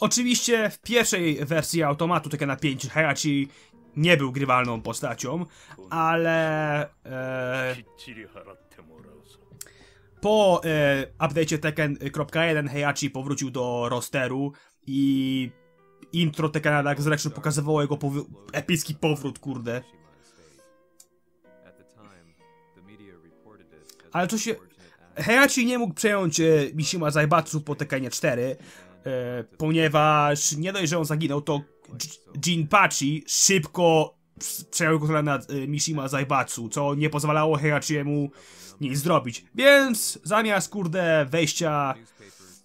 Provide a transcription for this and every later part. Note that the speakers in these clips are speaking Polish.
Oczywiście w pierwszej wersji automatu takie napięcie Hayachi nie był grywalną postacią, ale e, po e, update'cie Tekken.1 Heihachi powrócił do rosteru i intro Tekkena Dark Resurrection pokazywało jego epicki powrót, kurde. Ale to się... Heihachi nie mógł przejąć e, Mishima Zaibatsu po Tekkenie 4, ponieważ nie dość, że on zaginął, to Jinpachi szybko przejął kontrolę nad e, Mishima Zaibatsu, co nie pozwalało Heihachiemu nic zrobić. Więc zamiast, kurde, wejścia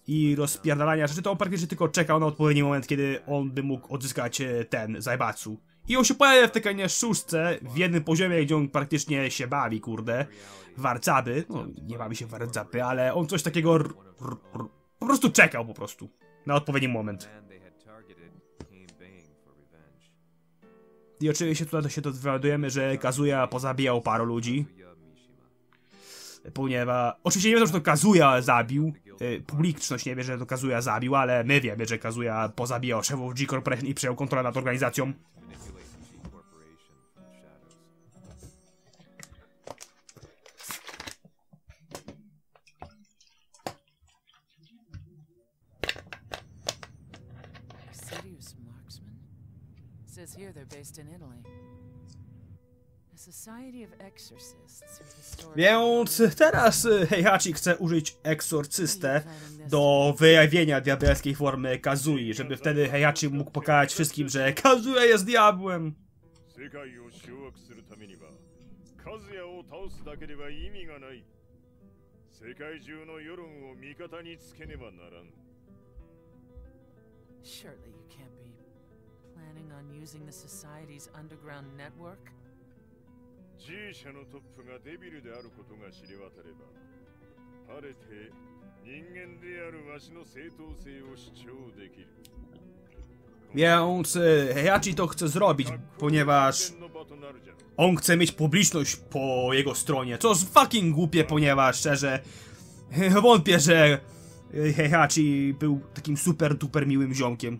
i rozpierdalania rzeczy, to on praktycznie tylko czekał na odpowiedni moment, kiedy on by mógł odzyskać e, ten Zaibatsu. I on się pojawia w Tekkenie 6 w jednym poziomie, gdzie on praktycznie się bawi, kurde, warcaby. No, nie bawi się warcaby, ale on coś takiego po prostu czekał po prostu na odpowiedni moment. I oczywiście tutaj się dowiadujemy, że Kazuya pozabijał paru ludzi, ponieważ... Oczywiście nie wiedzą, że to Kazuya zabił, e, publiczność nie wie, że to Kazuya zabił, ale my wiemy, że Kazuya pozabijał szefów G Corporation i przejął kontrolę nad organizacją. Says here they're based in Italy. A society of exorcists with historic Więc teraz e, Heihachi chce użyć egzorcystę do wyjawienia diabelskiej formy Kazui, żeby wtedy Heihachi mógł pokazać wszystkim, że Kazuya jest diabłem. 世界を掌握するためには和也を倒すだけでは意味がない世界中の世論を味方につけねばならん Surely you can't be planning on using the society's underground network? G 社のトップがデビルであることが知れ渡れば晴れて人間であるわしの正当性を主張できる Więc e, Heihachi to chce zrobić, ponieważ の場となるじゃろ on chce mieć publiczność po jego stronie, co jest fucking głupie, ponieważ szczerze wątpię, że e, Heihachi był takim super duper miłym ziomkiem.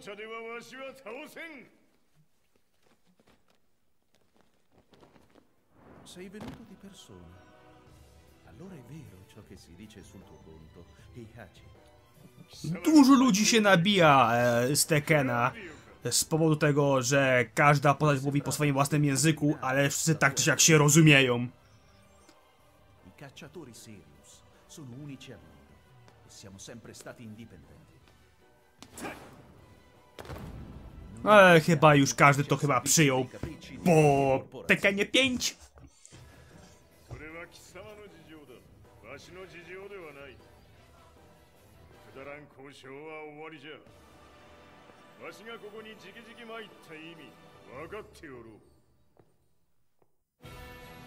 んなおもちゃではわしは倒せん Sei venuto di persona. Allora è vero ciò che si dice sul tuo conto, Heihachi. Dużo ludzi się nabija e, z Tekena z powodu tego, że każda postać mówi po swoim własnym języku, ale wszyscy tak czy siak się rozumieją. I cacciatori Sirius sono unici al mondo e siamo sempre stati indipendenti. Ale chyba już każdy to chyba przyjął po Tekenie 5.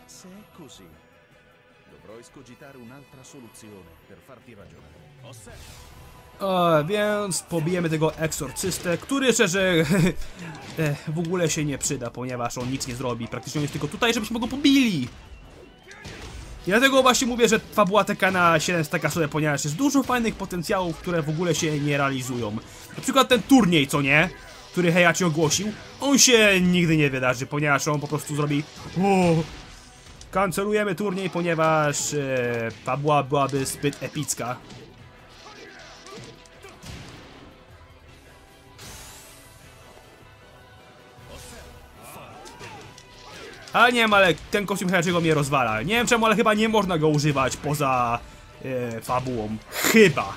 Se è così, dovrò escogitare un'altra soluzione per farti ragionare. Osserva! E, więc pobijemy tego egzorcystę, który szczerze e, w ogóle się nie przyda, ponieważ on nic nie zrobi. Praktycznie on jest tylko tutaj, żebyśmy go pobili. I dlatego właśnie mówię, że fabuła Tekana 7 jest taka sobie, ponieważ jest dużo fajnych potencjałów, które w ogóle się nie realizują. Na przykład ten turniej, co nie? Który Heihachi ogłosił, on się nigdy nie wydarzy, ponieważ on po prostu zrobi o, Kancelujemy turniej, ponieważ e, fabuła byłaby zbyt epicka. A nie wiem, ale ten kostium Heihachiego mnie rozwala. Nie wiem czemu, ale chyba nie można go używać poza e, fabułą. Chyba.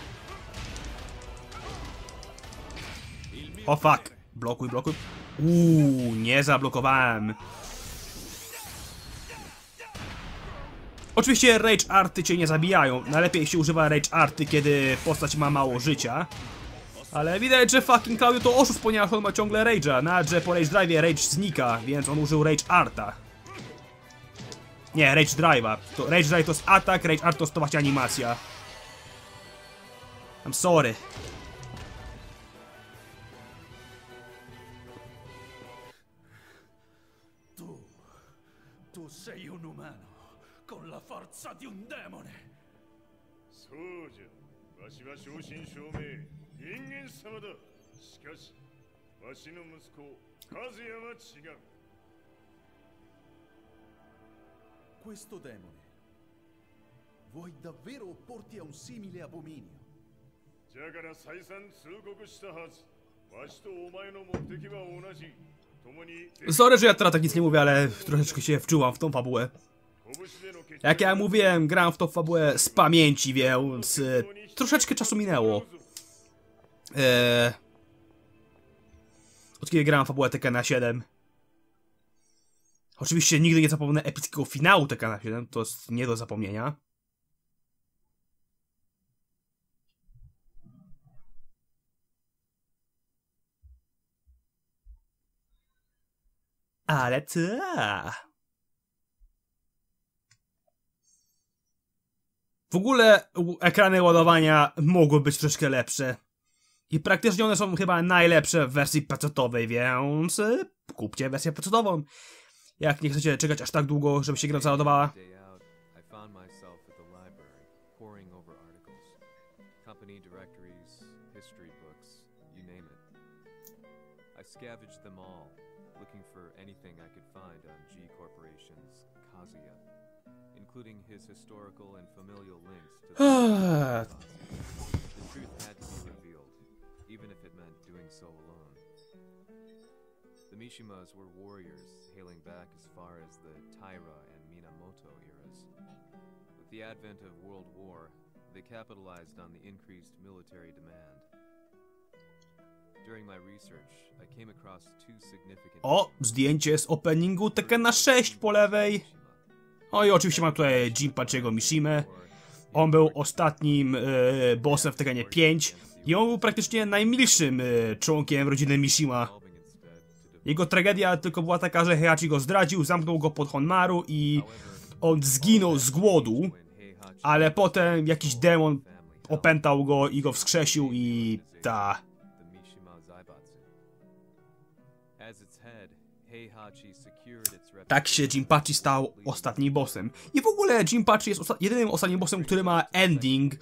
O fuck. Blokuj, blokuj. Uuu, nie zablokowałem. Oczywiście Rage Arty cię nie zabijają. Najlepiej się używa Rage Arty, kiedy postać ma mało życia. Ale widać, że fucking Claudio to oszust, ponieważ on ma ciągle Rage'a. Że po Rage Drive Rage znika, więc on użył Rage Arta. Nie, Rage Drive'a. To Rage Drive to jest atak, Rage Art to jest to właśnie animacja. I'm sorry. Tu, tu sei un umano con la forza di un demone. そうじゃわしは正真正銘人間様だしかしわしの息子和也は違う Questo demone. Vuoi davvero opporti a un simile abominio? じゃから再三通告したはずわしとお前の目的は同じ共に Sorry, że ja teraz tak nic nie mówię, ale troszeczkę się wczułam w tą fabułę. 拳での決 Jak ja mówiłem, grałem w tą fabułę z pamięci, więc e, troszeczkę czasu minęło. Eee, od kiedy grałem w fabułę Tekkena 7. Oczywiście nigdy nie zapomnę epickiego finału Tekkena 7, to jest nie do zapomnienia. Ale ta. W ogóle ekrany ładowania mogły być troszkę lepsze. I praktycznie one są chyba najlepsze w wersji pecetowej, więc y, kupcie wersję pecetową. Jak nie chcecie czekać aż tak długo, żeby się gra załadowała. Out, I found myself at the library, poring over articles, company directories, history books, you name it. I scavenged them all, looking for anything I could find on G Corporation's Kazuya, including his historical and familial links to the The truth had to be revealed, even if it meant doing so alone. The Mishimas were warriors hailing back as far as the Taira and Minamoto eras. With the advent of World War, they capitalized on the increased military demand. During my research, I came across two significant O, zdjęcie z openingu Tekkena 6 po lewej. O i oczywiście mam tutaj Jinpachiego Mishimę. On był ostatnim e, bossem w Tekkenie 5 i on był praktycznie najmilszym e, członkiem rodziny Mishima. Jego tragedia tylko była taka, że Heihachi go zdradził, zamknął go pod Honmaru i on zginął z głodu, ale potem jakiś demon opętał go i go wskrzesił i ta... Tak się Jinpachi stał ostatnim bossem. I w ogóle Jinpachi jest osta jedynym ostatnim bossem, który ma ending,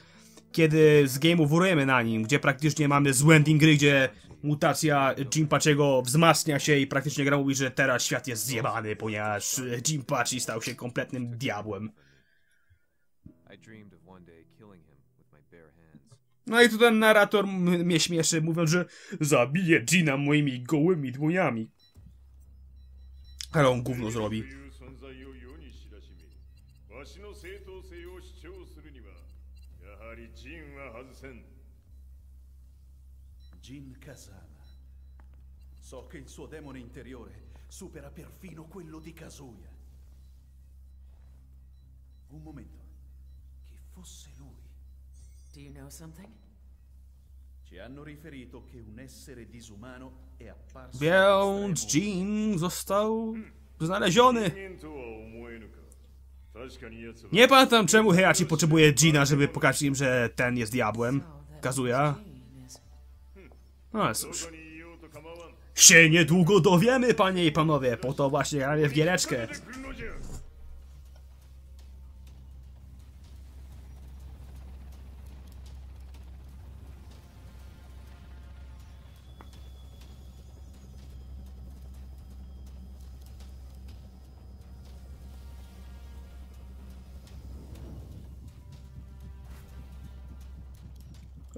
kiedy z game overujemy na nim, gdzie praktycznie mamy zły ending gry, gdzie mutacja Jinpachiego wzmacnia się i praktycznie gra mówi, że teraz świat jest zjebany, ponieważ Jinpachi stał się kompletnym diabłem. No i tu ten narrator mnie śmieszy, mówiąc, że zabije Gina moimi gołymi dłoniami. Ale on gówno zrobi. Jin Kazama. So che il suo demone interiore supera perfino quello di Kazuya. Un momento. Che fosse lui? Do you know something? Ci hanno riferito che un essere disumano è apparso... Więc Jin został znaleziony. Nie pamiętam czemu Heihachi potrzebuje Jina, żeby pokazać im, że ten jest diabłem. Kazuya. No cóż. Się niedługo dowiemy, panie i panowie, po to właśnie gramy w giereczkę.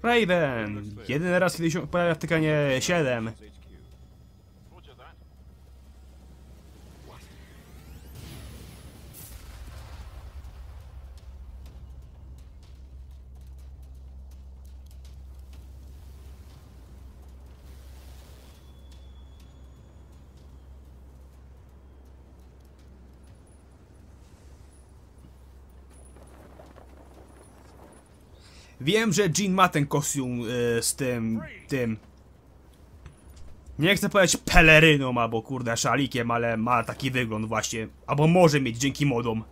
Raven. Jedyny raz, kiedy się pojawia w Tekkenie 7. Wiem, że Jean ma ten kostium y, z tym, tym. Nie chcę powiedzieć peleryną albo kurde szalikiem, ale ma taki wygląd właśnie. Albo może mieć dzięki modom.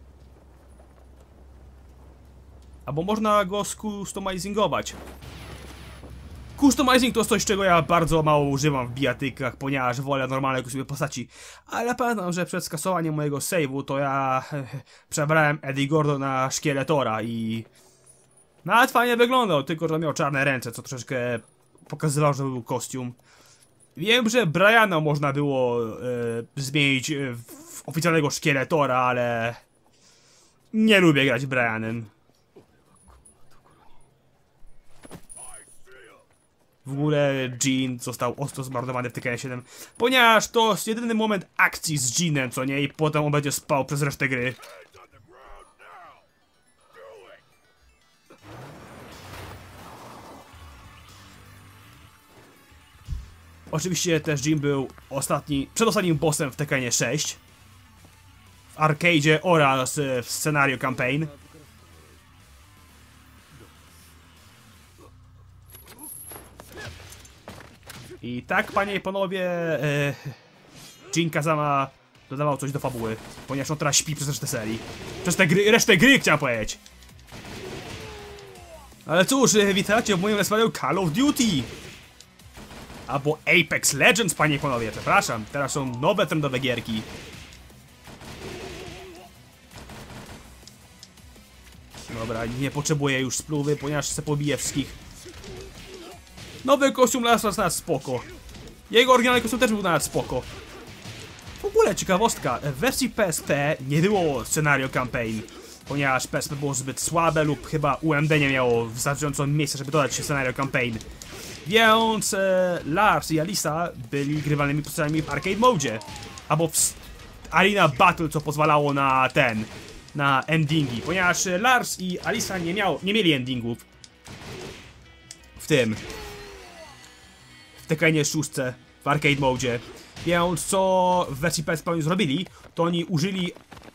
Albo można go skustomizingować. Customizing to jest coś, czego ja bardzo mało używam w bijatykach, ponieważ wolę normalne kostiumy postaci. Ale pamiętam, że przed skasowaniem mojego save'u to ja przebrałem Eddie Gordo na szkieletora i... Nawet fajnie wyglądał, tylko że miał czarne ręce, co troszeczkę pokazywało, że był kostium. Wiem, że Briana można było e, zmienić e, w oficjalnego szkieletora, ale... Nie lubię grać Brianem. W ogóle Jean został ostro zmarnowany w TKN 7, ponieważ to jest jedyny moment akcji z Jeanem, co nie? I potem on będzie spał przez resztę gry. Oczywiście też Jean był ostatni, przedostatnim bossem w Tekkenie 6. W arcade'zie oraz e, w scenario campaign. I tak, panie i panowie, e, Jin Kazama dodawał coś do fabuły, ponieważ on teraz śpi przez resztę serii. Przez tę gry, resztę gry chciałem powiedzieć. Ale cóż, e, witajcie w moim let's Call of Duty. Albo Apex Legends, panie i panowie, przepraszam. Teraz są nowe trendowe gierki. Dobra, nie potrzebuję już spluwy, ponieważ chcę pobiję wszystkich. Nowy kostium Last was nawet spoko. Jego oryginalny kostium też był nawet spoko. W ogóle ciekawostka, w wersji PSP nie było scenario campaign, ponieważ PSP było zbyt słabe lub chyba UMD nie miało wystarczająco miejsca, żeby dodać scenario campaign. Więc e, Lars i Alisa byli grywalnymi postaciami w arcade mode. Albo w Arena Battle, co pozwalało na ten, na endingi. Ponieważ Lars i Alisa nie, miał, nie mieli endingów w tym, w Tekkenie 6 w arcade mode. Więc co w wersji PSP zrobili, to oni użyli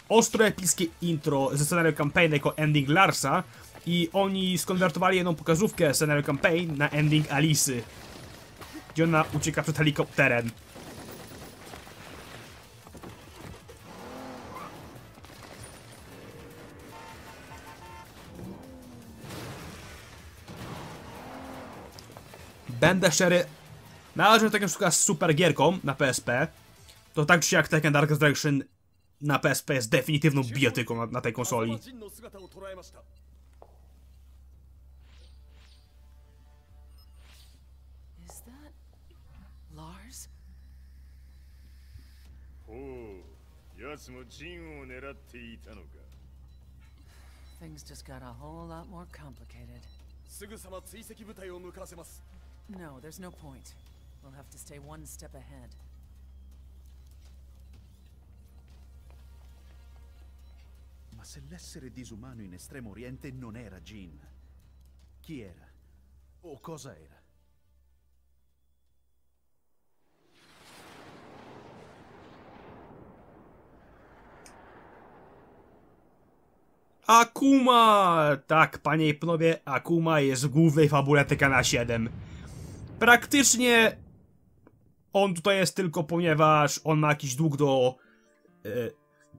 ostro epickie intro ze scenarią campaign jako ending Larsa i oni skonwertowali jedną pokazówkę scenarią campaign na ending Alisy. Gdzie ona ucieka przed helikopterem. Będę szczery, że Tekken sztuka jest super gierką na PSP, to tak czy siak Tekken Dark Direction na PSP jest definitywną bijatyką na, na tej konsoli. 奴もジンを狙っていたのか Things just got a whole lot more complicated. すぐさま追跡部隊を向かわせます No, there's no point. We'll have to stay one step ahead. Ma se l'essere disumano in Estremo Oriente non era Jin, chi era? O cosa era? Akuma! Tak, panie i panowie, Akuma jest w głównej fabule Tekkena 7. Praktycznie on tutaj jest tylko ponieważ on ma jakiś dług do e,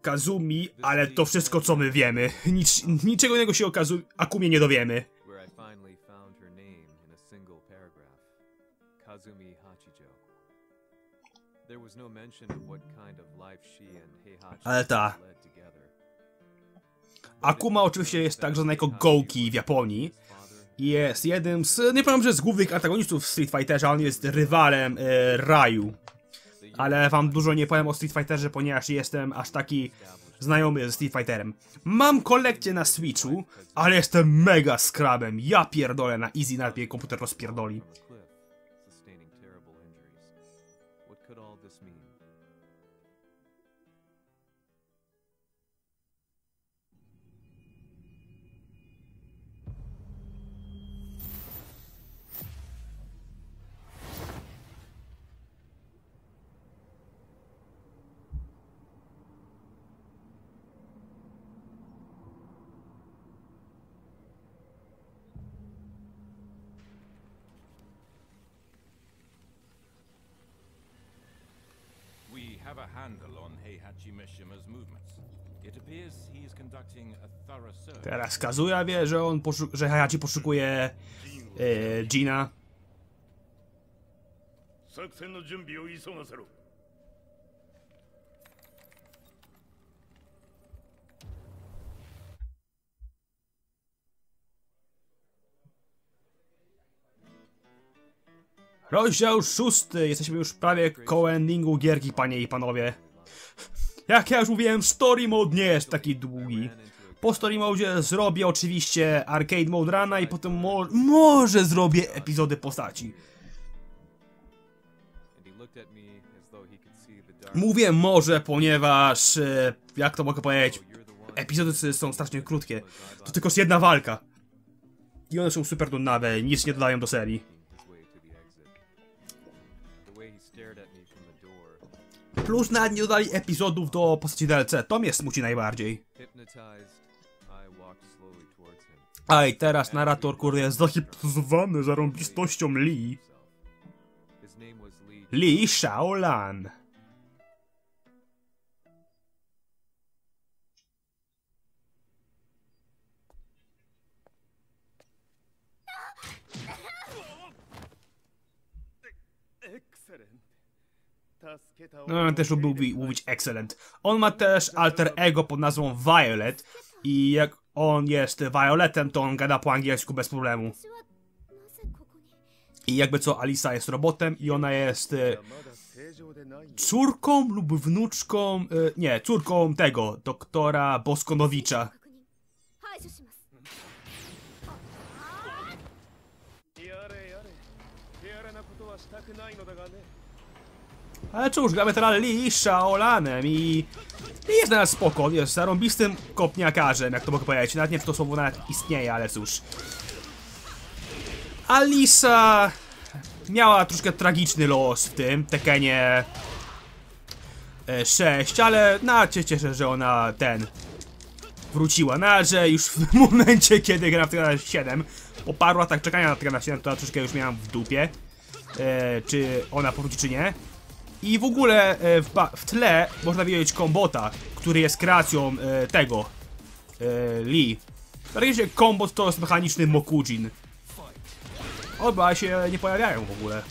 Kazumi, ale to wszystko co my wiemy. Nic, niczego innego się o Kazu Akumie nie dowiemy. no Ale ta. Akuma oczywiście jest także znany jako Gouki w Japonii. Jest jednym z, nie powiem, że z głównych antagonistów w Street Fighterze, on jest rywalem e, Raju. Ale wam dużo nie powiem o Street Fighterze, ponieważ jestem aż taki znajomy ze Street Fighterem. Mam kolekcję na Switchu, ale jestem mega skrabem. Ja pierdolę na easy, nawet mnie komputer rozpierdoli. a handle on Heihachi Mishima's movements. It appears he is conducting a thorough search. Teraz Kazuya wie, że on poszu- że Hayachi poszukuje e, Gina. 作戦の準備を急がせろ Rozdział szósty. Jesteśmy już prawie koło endingu gierki, panie i panowie. Jak ja już mówiłem, story mode nie jest taki długi. Po story mode zrobię oczywiście arcade mode runa i potem mo może zrobię epizody postaci. Mówię może, ponieważ, e, jak to mogę powiedzieć, epizody są strasznie krótkie. To tylko jest jedna walka. I one są super nudnawe, nic nie dodają do serii. Plus nawet nie dodali epizodów do postaci DLC, to mnie smuci najbardziej. A i teraz narrator kurde jest zahipnotyzowany zarąbistością Lee. Lee Shaolan. No, też lubił mówić excellent. On ma też alter ego pod nazwą Violet i jak on jest Violetem, to on gada po angielsku bez problemu. I jakby co, Alisa jest robotem i ona jest e, córką lub wnuczką, e, nie, córką tego, doktora Boskonowicza. Ale cóż, gramy teraz Lee Shaolanem i i jest nawet spoko, jest zarąbistym kopniakarzem, jak to mogę powiedzieć. Nawet nie wiem, czy to słowo nawet istnieje, ale cóż. Alisa miała troszkę tragiczny los w tym Tekenie e, 6, ale nawet się cieszę, że ona ten wróciła. Na że już w momencie, kiedy gra w Tekena 7, po paru latach czekania na Tekena 7, to ja troszkę już miałam w dupie, e, czy ona powróci, czy nie. I w ogóle e, w, w tle można widzieć kombota, który jest kreacją e, tego e, Lee. Praktycznie kombot to jest mechaniczny Mokujin. Oba się nie pojawiają w ogóle.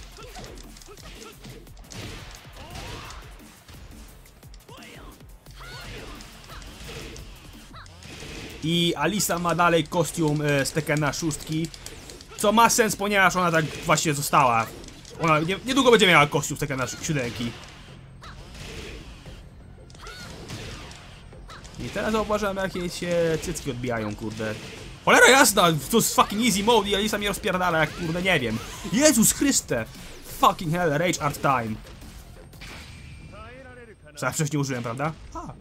I Alisa ma dalej kostium e, z Tekena 6, co ma sens, ponieważ ona tak właśnie została. Ona nie, niedługo będzie miała kostium z Tekena 7. I teraz zauważam, jakie się cycki odbijają, kurde. Cholera jasna, to jest fucking easy mode i Alisa mnie rozpierdala jak kurde nie wiem. Jezus Chryste! Fucking hell, rage art time. Zawsze nie użyłem, prawda? A.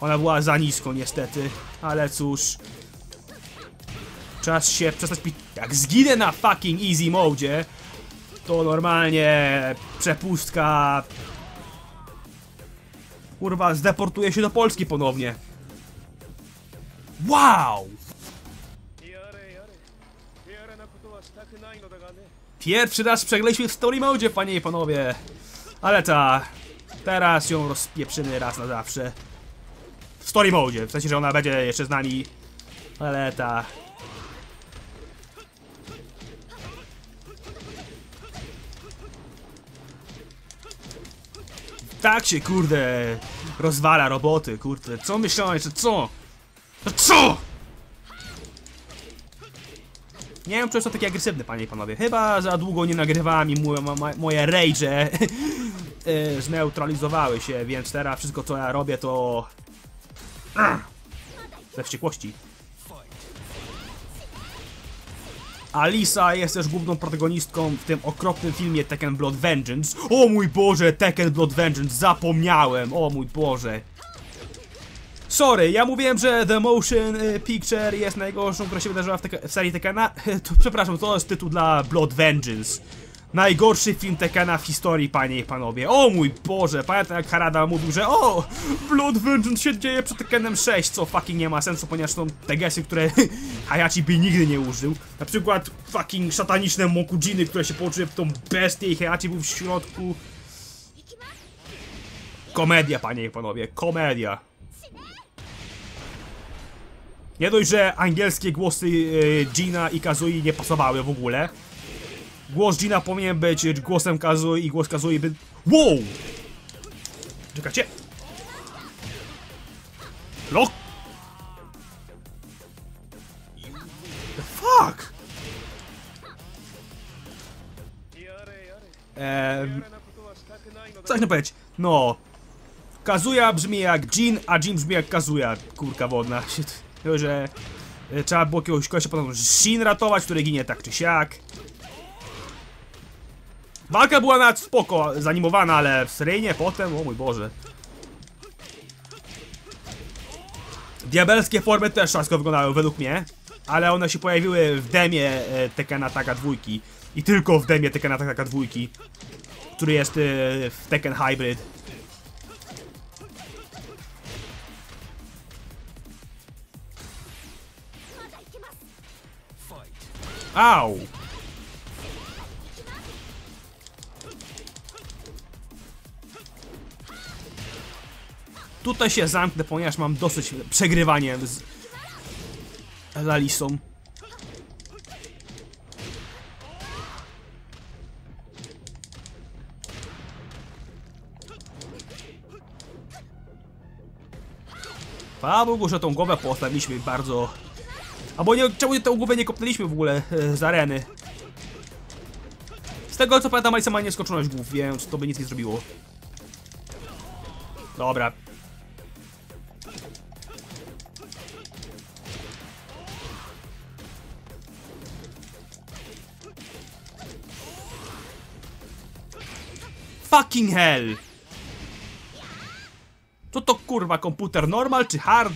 Ona była za nisko niestety, ale cóż. Czas się przestać pić. Jak zginę na fucking easy mode, to normalnie przepustka. Kurwa, zdeportuje się do Polski ponownie. Wow! Pierwszy raz przegraliśmy w story mode, panie i panowie. Ale ta, teraz ją rozpieprzymy raz na zawsze. W story mode, w sensie, że ona będzie jeszcze z nami. Ale ta, Tak się kurde rozwala roboty, kurde. Co myślałeś, że co? No co? Nie wiem, czy jest to taki agresywny, panie i panowie. Chyba za długo nie nagrywałem i moje, mo- moje rage e, zneutralizowały się, więc teraz wszystko co ja robię to... Ze wściekłości. Alisa jest też główną protagonistką w tym okropnym filmie Tekken Blood Vengeance. O mój Boże, Tekken Blood Vengeance, zapomniałem, o mój Boże. Sorry, ja mówiłem, że The Motion y, Picture jest najgorszą, która się wydarzyła w, w serii Tekkena. Przepraszam, to jest tytuł dla Blood Vengeance. Najgorszy film Tekkena w historii, panie i panowie. O mój Boże, pamiętam jak Harada mówił, że o, Blood Vengeance się dzieje przed Tekkenem 6, co fucking nie ma sensu, ponieważ są te gesty, które Hayachi by nigdy nie użył. Na przykład fucking szataniczne Mokujiny, które się połączyły w tą bestię i Hayachi był w środku. Komedia, panie i panowie, komedia. Nie dość, że angielskie głosy e, Gina i Kazui nie pasowały w ogóle. Głos Gina powinien być głosem Kazui i głos Kazui by... Wow! Czekacie? Lok! The fuck! Ehm... Coś na powiedzieć. No... Kazuya brzmi jak Jin, a Jin brzmi jak Kazuya. Kurka wodna. Tylko, że... E, trzeba było jakiegoś kolesia potem Shin ratować, który ginie tak czy siak. Walka była nawet spoko, zanimowana, ale seryjnie potem, o mój Boże. Diabelskie formy też rzadko wyglądały według mnie, ale one się pojawiły w demie e, Tekkena Taka dwójki. I tylko w demie Tekkena Taka dwójki, który jest e, w Tekken Hybrid. Au! Tutaj się zamknę, ponieważ mam dosyć przegrywanie z Lalisą. Chwała Bogu, że tą głowę postawiliśmy bardzo... Albo nie, czemu tę głowę nie kopnęliśmy w ogóle e, z areny? Z tego co pamiętam, Alisa ma nieskończoność głów, więc to by nic nie zrobiło. Dobra. fucking hell! Co to kurwa, komputer normal czy hard?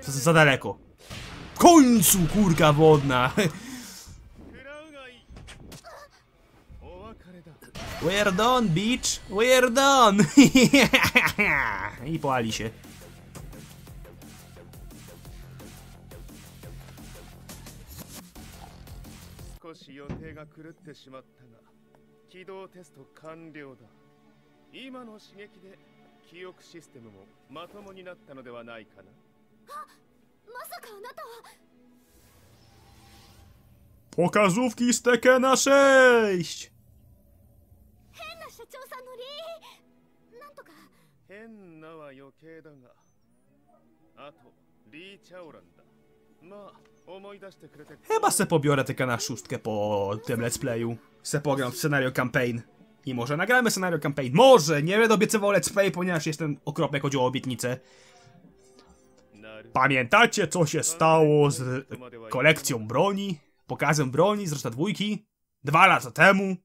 Co za, za daleko? W końcu kurka wodna! We're done, bitch! We're done! I poali się. が狂ってしまったが起動テスト完了だ。今の刺激で記憶システムもまともになったのではないかな。まさかあなたは。Pokazówki z Tekkena 6! 変な社長さんのリーなんとか。変なは余計だがあとリー・チャオランだ Chyba se pobiorę Tekkena 6 po tym let's playu. Se pogram w scenario campaign. I może nagramy scenario campaign. Może! Nie będę obiecywał let's play, ponieważ jestem okropny, jak chodzi o obietnice. Pamiętacie, co się stało z kolekcją broni? Pokazem broni z Reszta dwójki? Dwa lata temu?